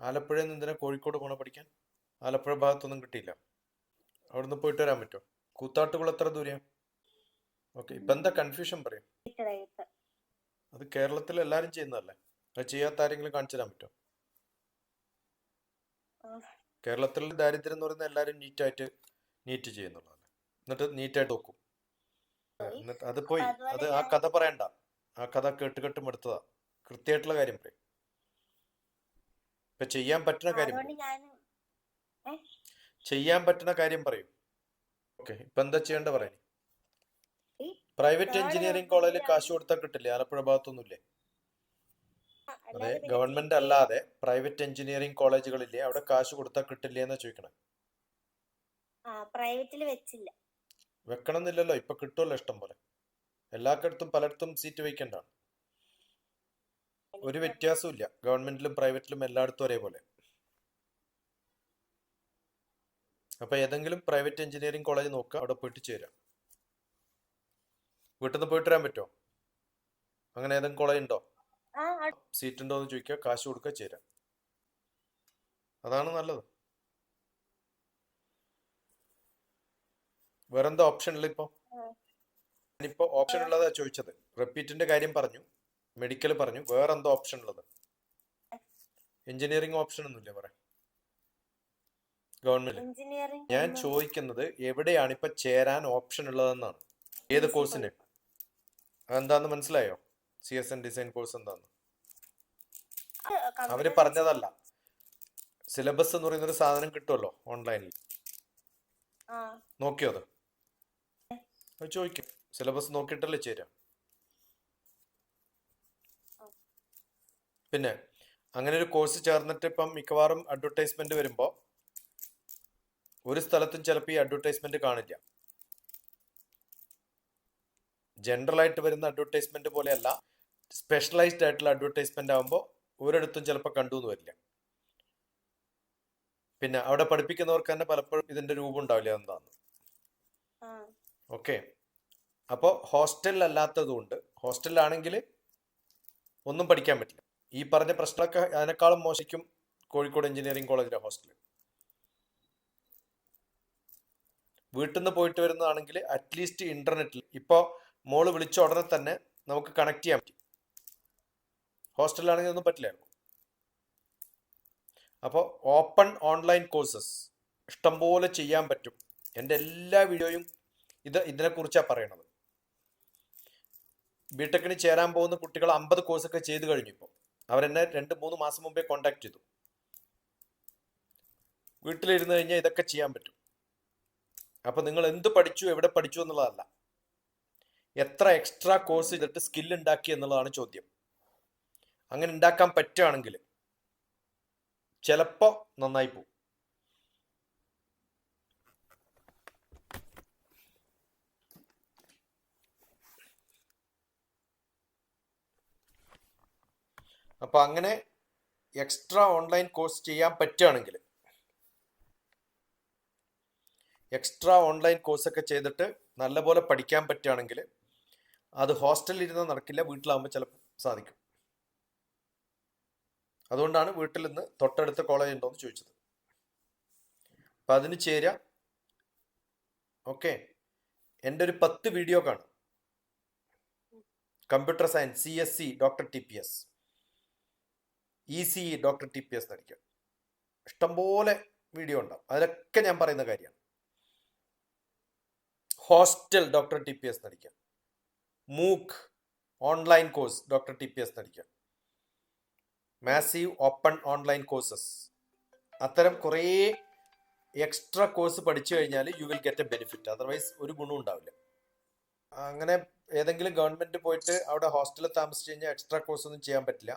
ആലപ്പുഴയിൽ നിന്ന് എന്തിനാ കോഴിക്കോട് പോണ പഠിക്കാൻ? ആലപ്പുഴ ഭാഗത്തൊന്നും കിട്ടിയില്ല. അവിടുന്ന് പോയിട്ട് വരാൻ പറ്റുമോ? കൂത്താട്ടുകുളം എത്ര ദൂരെയാണ് ഓക്കെ ഇപ്പൊ എന്താ കൺഫ്യൂഷൻ പറയും. അത് കേരളത്തിൽ എല്ലാരും ചെയ്യുന്നതല്ലേ? അത് ചെയ്യാത്ത ആരെങ്കിലും കാണിച്ചു തരാൻ പറ്റുമോ? കേരളത്തിൽ ദാരിദ്ര്യം എന്ന് പറയുന്നത് എല്ലാവരും നീറ്റായിട്ട് നീറ്റ് ചെയ്യുന്നുള്ളതല്ലേ? എന്നിട്ട് നീറ്റായിട്ട് നോക്കും. എന്നിട്ട് അത് പോയി. അത് ആ കഥ പറയണ്ട. ആ കഥ കേട്ട് കേട്ട് മടുത്തതാ. കൃത്യമായിട്ടുള്ള കാര്യം പറയും. ഇപ്പൊ ചെയ്യാൻ പറ്റുന്ന കാര്യം ചെയ്യാൻ പറ്റുന്ന കാര്യം പറയൂ. ഓക്കെ ഇപ്പൊ എന്താ ചെയ്യേണ്ട പറയാൻ പ്രൈവറ്റ് എഞ്ചിനീയറിംഗ് കോളേജിൽ കാശ് കൊടുത്താൽ കിട്ടില്ലേ? ആലപ്പുഴ ഭാഗത്തൊന്നുമില്ലേ? അതെ ഗവൺമെന്റ് അല്ലാതെ പ്രൈവറ്റ് എഞ്ചിനീയറിംഗ് കോളേജുകളില്ലേ അവിടെ കാശ് കൊടുത്താൽ കിട്ടില്ലേ എന്നാ ചോദിക്കണം? പ്രൈവറ്റിൽ വെച്ചില്ല. വെക്കണം എന്നില്ലല്ലോ ഇപ്പൊ കിട്ടുമല്ലോ ഇഷ്ടം പോലെ. എല്ലായിടത്തും പലയിടത്തും സീറ്റ് വയ്ക്കണ്ടാണ് ഒരു വ്യത്യാസവും ഇല്ല ഗവൺമെന്റിലും പ്രൈവറ്റിലും എല്ലായിടത്തും ഒരേപോലെ. അപ്പൊ ഏതെങ്കിലും പ്രൈവറ്റ് എഞ്ചിനീയറിംഗ് കോളേജ് നോക്കുക അവിടെ പോയിട്ട് ചേരാം വീട്ടിൽ നിന്ന് പോയിട്ട് വരാൻ പറ്റുമോ? അങ്ങനെ ഏതെങ്കിലും കോളേജ് ഉണ്ടോ? സീറ്റ് ഉണ്ടോ എന്ന് ചോദിക്കുക കാശ് കൊടുക്കുക ചേരാം അതാണ് നല്ലത്. വേറെന്താ ഓപ്ഷൻ ഉള്ളത് ഇപ്പൊ. ഞാനിപ്പോ ഓപ്ഷൻ ഉള്ളതാ ചോദിച്ചത്. റിപ്പീറ്റിന്റെ കാര്യം പറഞ്ഞു. മെഡിക്കൽ പറഞ്ഞു. വേറെ എന്തോ ഓപ്ഷൻ ഉള്ളത്? എഞ്ചിനീയറിംഗ് ഓപ്ഷൻ ഒന്നുമില്ല പറയാം ഗവൺമെന്റ് ഞാൻ ചോദിക്കുന്നത് എവിടെയാണ് ഇപ്പൊ ചേരാൻ ഓപ്ഷൻ ഉള്ളതെന്നാണ്. ഏത് കോഴ്സിന് അതെന്താന്ന് മനസ്സിലായോ? C S N design course എന്താന്ന്? അവർ പറഞ്ഞതല്ല. സിലബസ് എന്ന് പറയുന്ന ഒരു സാധനം കിട്ടുമല്ലോ ഓൺലൈനിൽ നോക്കിയോ അത്? അത് ചോദിക്കും. സിലബസ് നോക്കിയിട്ടല്ലേ ചേരാ? പിന്നെ അങ്ങനെ ഒരു കോഴ്സ് ചേർന്നിട്ട് ഇപ്പം മിക്കവാറും അഡ്വർടൈസ്മെന്റ് വരുമ്പോൾ ഒരു സ്ഥലത്തും ചിലപ്പോൾ ഈ അഡ്വർടൈസ്മെന്റ് കാണില്ല. ജനറൽ ആയിട്ട് വരുന്ന അഡ്വർടൈസ്മെന്റ് പോലെയല്ല സ്പെഷ്യലൈസ്ഡ് ആയിട്ടുള്ള അഡ്വർടൈസ്മെന്റ് ആകുമ്പോൾ ഒരിടത്തും ചിലപ്പോൾ കണ്ടു എന്ന് വരില്ല. പിന്നെ അവിടെ പഠിപ്പിക്കുന്നവർക്ക് തന്നെ പലപ്പോഴും ഇതിന്റെ രൂപം ഉണ്ടാവില്ല എന്താണ് ആ. ഓക്കെ അപ്പോൾ ഹോസ്റ്റലിലല്ലാത്തതുകൊണ്ട് ഹോസ്റ്റലിലാണെങ്കിൽ ഒന്നും പഠിക്കാൻ പറ്റില്ല. ഈ പറഞ്ഞ പ്രശ്നമൊക്കെ അതിനേക്കാളും മോശിക്കും കോഴിക്കോട് എഞ്ചിനീയറിംഗ് കോളേജിലെ ഹോസ്റ്റൽ വീട്ടിൽ നിന്ന് പോയിട്ട് വരുന്നതാണെങ്കിൽ അറ്റ്ലീസ്റ്റ് ഇന്റർനെറ്റിൽ ഇപ്പോൾ മോൾ വിളിച്ച ഉടനെ തന്നെ നമുക്ക് കണക്ട് ചെയ്യാൻ പറ്റും. ഹോസ്റ്റലിലാണെങ്കിൽ ഒന്നും പറ്റില്ലായിരുന്നു. അപ്പോൾ ഓപ്പൺ ഓൺലൈൻ കോഴ്സസ് ഇഷ്ടംപോലെ ചെയ്യാൻ പറ്റും. എന്റെ എല്ലാ വീഡിയോയും ഇത് ഇതിനെക്കുറിച്ചാണ് പറയണത്. ബിടെക്കിന് ചേരാൻ പോകുന്ന കുട്ടികൾ അമ്പത് കോഴ്സൊക്കെ ചെയ്തു കഴിഞ്ഞു ഇപ്പോൾ അവരെന്നെ രണ്ട് മൂന്ന് മാസം മുമ്പേ കോണ്ടാക്ട് ചെയ്തു. വീട്ടിലിരുന്ന് കഴിഞ്ഞാൽ ഇതൊക്കെ ചെയ്യാൻ പറ്റും. അപ്പൊ നിങ്ങൾ എന്ത് പഠിച്ചു എവിടെ പഠിച്ചു എന്നുള്ളതല്ല. എത്ര എക്സ്ട്രാ കോഴ്സ് ചെയ്തിട്ട് സ്കിൽ ഉണ്ടാക്കി എന്നുള്ളതാണ് ചോദ്യം. അങ്ങനെ ഉണ്ടാക്കാൻ പറ്റുകയാണെങ്കിൽ ചിലപ്പോൾ നന്നായി പോകും. അപ്പൊ അങ്ങനെ എക്സ്ട്രാ ഓൺലൈൻ കോഴ്സ് ചെയ്യാൻ പറ്റുകയാണെങ്കിൽ എക്സ്ട്രാ ഓൺലൈൻ കോഴ്സ് ഒക്കെ ചെയ്തിട്ട് നല്ലപോലെ പഠിക്കാൻ പറ്റുകയാണെങ്കിൽ അത് ഹോസ്റ്റലിൽ ഇരുന്ന് നടക്കില്ല വീട്ടിലാകുമ്പോൾ ചിലപ്പോൾ സാധിക്കും. അതുകൊണ്ടാണ് വീട്ടിൽ നിന്ന് തൊട്ടടുത്ത കോളേജ് ഉണ്ടോ എന്ന് ചോദിച്ചത്. അപ്പം അതിന് ചേര ഓക്കെ എന്റെ ഒരു പത്ത് വീഡിയോ കാണും. Computer science C S C doctor T P S E C doctor T P S നടിക്കുക ഇഷ്ടംപോലെ വീഡിയോ ഉണ്ടാവും. അതിലൊക്കെ ഞാൻ പറയുന്ന കാര്യമാണ്. Hostel doctor T P S നടിക്കുക MOOC online course doctor T P S നടിക്കുക massive open online courses. അത്തരം കുറേ extra course പഠിച്ചു കഴിഞ്ഞാൽ you will get a benefit. Otherwise ഒരു ഗുണവും ഉണ്ടാവില്ല. അങ്ങനെ ഏതെങ്കിലും ഗവൺമെന്റ് പോയിട്ട് അവിടെ ഹോസ്റ്റലിൽ താമസിച്ച് കഴിഞ്ഞാൽ എക്സ്ട്രാ കോഴ്സ് ഒന്നും ചെയ്യാൻ പറ്റില്ല.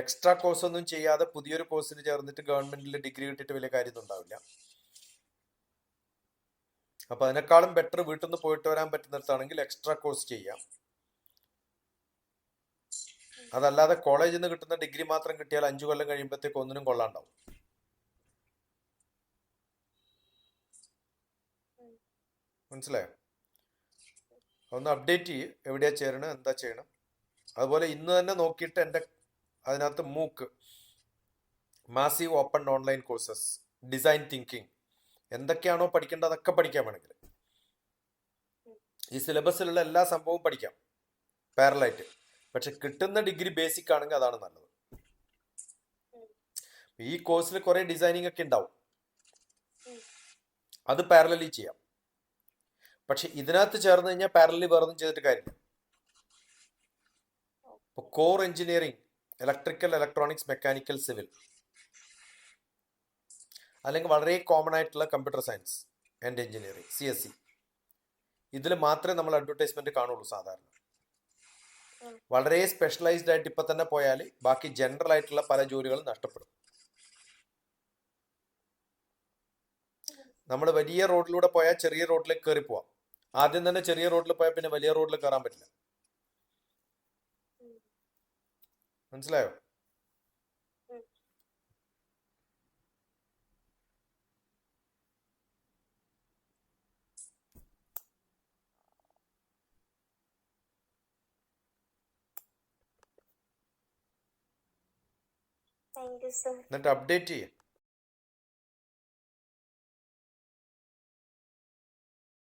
എക്സ്ട്രാ കോഴ്സ് ഒന്നും ചെയ്യാതെ പുതിയൊരു കോഴ്സിന് ചേർന്നിട്ട് ഗവൺമെന്റിൽ ഡിഗ്രി കിട്ടിയിട്ട് വലിയ കാര്യമൊന്നും ഉണ്ടാവില്ല. അപ്പൊ അതിനേക്കാളും ബെറ്റർ വീട്ടിൽ നിന്ന് പോയിട്ട് വരാൻ പറ്റുന്നിടത്താണെങ്കിൽ എക്സ്ട്രാ കോഴ്സ് ചെയ്യാം. അതല്ലാതെ കോളേജിൽ നിന്ന് കിട്ടുന്ന ഡിഗ്രി മാത്രം കിട്ടിയാൽ അഞ്ചു കൊല്ലം കഴിയുമ്പോഴത്തേക്ക് ഒന്നിനും കൊള്ളാണ്ടാവും. മനസ്സിലായോ? ഒന്ന് അപ്ഡേറ്റ് ചെയ്യ്. എവിടെയാ ചേരണം? എന്താ ചെയ്യണം? അതുപോലെ ഇന്ന് തന്നെ നോക്കിയിട്ട് എന്റെ അതിനകത്ത് MOOC massive open online courses design thinking എന്തൊക്കെയാണോ പഠിക്കേണ്ടത് അതൊക്കെ പഠിക്കാൻ വേണമെങ്കിൽ. ഈ സിലബസിലുള്ള എല്ലാ സംഭവവും പഠിക്കാം. പാരലായിട്ട് പക്ഷെ കിട്ടുന്ന ഡിഗ്രി ബേസിക് ആണെങ്കിൽ അതാണ് നല്ലത്. ഈ കോഴ്സിൽ കുറെ ഡിസൈനിങ് ഒക്കെ ഉണ്ടാവും. അത് പാരലലി ചെയ്യാം. പക്ഷെ ഇതിനകത്ത് ചേർന്ന് കഴിഞ്ഞാൽ പാരലലി വേറൊന്നും ചെയ്തിട്ട് കാര്യമില്ല. Core engineering electrical electronics mechanical civil അല്ലെങ്കിൽ വളരെ കോമൺ ആയിട്ടുള്ള computer science and engineering C S C ഇതിൽ മാത്രമേ നമ്മൾ അഡ്വർടൈസ്മെന്റ് കാണുള്ളൂ സാധാരണ. വളരെ സ്പെഷ്യലൈസ്ഡ് ആയിട്ട് ഇപ്പൊ തന്നെ പോയാൽ ബാക്കി ജനറൽ ആയിട്ടുള്ള പല ജോലികളും നഷ്ടപ്പെടും. നമ്മൾ വലിയ റോഡിലൂടെ പോയാൽ ചെറിയ റോഡിലേക്ക് കയറി പോവാം. ആദ്യം തന്നെ ചെറിയ റോഡിൽ പോയാൽ പിന്നെ വലിയ റോഡിൽ കയറാൻ പറ്റില്ല. മനസ്സിലായോ? എന്നിട്ട് അപ്ഡേറ്റ് ചെയ്യേ.